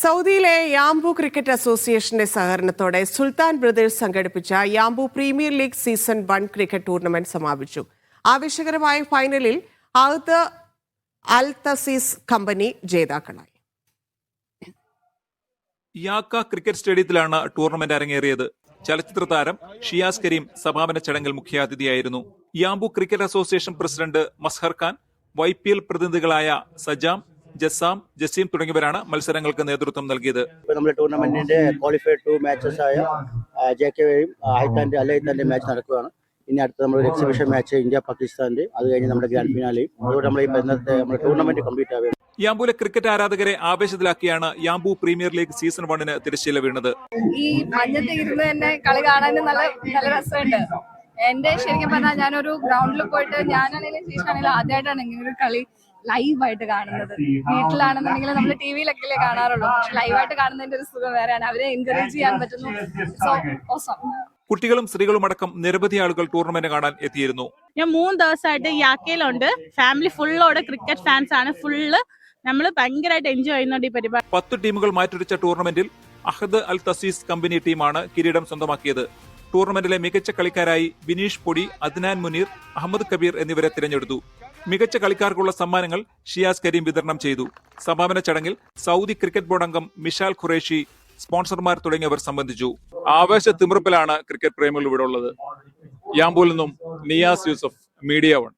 സൗദിയിലെ Yanbu cricket അസോസിയേഷന്റെ സഹകരണത്തോടെ സുൽത്താൻ ബ്രദേഴ്സ് സംഘടിപ്പിച്ച Yanbu premier league season one cricket tournament സമാപിച്ചു. ആവേശകരമായ ഫൈനലിൽ ആദ്യ അൽ തസീസ് കമ്പനി ജേതാക്കളായി. യാക്ക ക്രിക്കറ്റ് സ്റ്റേഡിയത്തിലാണ് ടൂർണമെന്റ് അരങ്ങേറിയത്. ചലച്ചിത്ര താരം ഷിയാസ് കരീം സമാപന ചടങ്ങിൽ മുഖ്യാതിഥിയായിരുന്നു. Yanbu cricket association president Mazhar Khan Y പ്രതിനിധികളായ സജാം ജസാം ജസീം തുടങ്ങിയവരാണ് മത്സരങ്ങൾക്ക് നേതൃത്വം നൽകിയത്. ഇപ്പൊ നമ്മുടെ ടൂർണമെന്റിന്റെ ക്വാളിഫൈഡ് ടു മാച്ചസ് ആയ ജെ കെയും ഹൈത്താന്റെ അലൈത്താന്റെ മാച്ച് നടക്കുകയാണ്. ഇനി അടുത്ത നമ്മുടെ എക്സിബിഷൻ മാച്ച് ഇന്ത്യ പാകിസ്ഥാന്റെ അത് കഴിഞ്ഞ് നമ്മുടെ ഗ്രാൻഡ് ഫിനാലെയും അതുകൊണ്ട് നമ്മൾ ഈ ഇന്നത്തെ നമ്മുടെ ടൂർണമെന്റ് കംപ്ലീറ്റ് ആവുകയാണ് യാമ്പൂലെ ക്രിക്കറ്റ് ആരാധകരെ ആവേശത്തിലാക്കിയാണ് യാംബു പ്രീമിയർ ലീഗ് സീസൺ വണ്ണിന് തിരശ്ശീല വീണത്. ഈ മഞ്ഞത്ത് ഇരുന്ന് തന്നെ കളി കാണാനും നല്ല നല്ല രസമുണ്ട്. എന്റെ ശരിക്കും പറഞ്ഞാൽ ഞാനൊരു ഗ്രൗണ്ടിൽ പോയിട്ട് ഞാനാണെങ്കിലും ശേഷമാണെങ്കിലും ആദ്യമായിട്ടാണ് ഇങ്ങനെ ഒരു കളി ലൈവായിട്ട് കാണുന്നത്. വീട്ടിലാണെന്നുണ്ടെങ്കിൽ നമ്മൾ ടി വിയിലൊക്കെ കാണാറുള്ളൂ. പക്ഷെ ലൈവായിട്ട് കാണുന്നതിന്റെ ഒരു സുഖം വേറെയാണ്. അവരെ എൻകറേജ് ചെയ്യാൻ പറ്റുന്നു. സോ ഓസം കുട്ടികളും സ്ത്രീകളും അടക്കം നിരവധി ആളുകൾ ടൂർണമെന്റ് കാണാൻ എത്തിയിരുന്നു. ഞാൻ മൂന്ന് ദിവസമായിട്ട് യാക്കയിലുണ്ട് ഫാമിലി ഫുള്ളോടെ ക്രിക്കറ്റ് ഫാൻസ് ആണ്. ഫുള്ള് നമ്മൾ ഭയങ്കരമായിട്ട് എൻജോയ് ചെയ്യുന്നുണ്ട് ഈ പരിപാടി. പത്ത് ടീമുകൾ മാറ്റുരച്ച ടൂർണമെന്റിൽ അഹദ് അൽ തസീസ് കമ്പനി ടീമാണ് കിരീടം സ്വന്തമാക്കിയത്. ടൂർണമെന്റിലെ മികച്ച കളിക്കാരായി ബിനീഷ് പൊടി അദ്നാൻ മുനീർ അഹമ്മദ് കബീർ എന്നിവരെ തിരഞ്ഞെടുത്തു. മികച്ച കളിക്കാർക്കുള്ള സമ്മാനങ്ങൾ ഷിയാസ് കരീം വിതരണം ചെയ്തു. സമാപന ചടങ്ങിൽ സൗദി ക്രിക്കറ്റ് ബോർഡ് അംഗം മിഷാൽ ഖുറേഷി സ്പോൺസർമാർ തുടങ്ങിയവർ സംബന്ധിച്ചു. ആവേശ തിമിർപ്പിലാണ് ക്രിക്കറ്റ് പ്രേമികൾ ഇവിടെ ഉള്ളത്. യാമ്പൂലിൽ നിന്നും നിയാസ് യൂസഫ് മീഡിയ വൺ.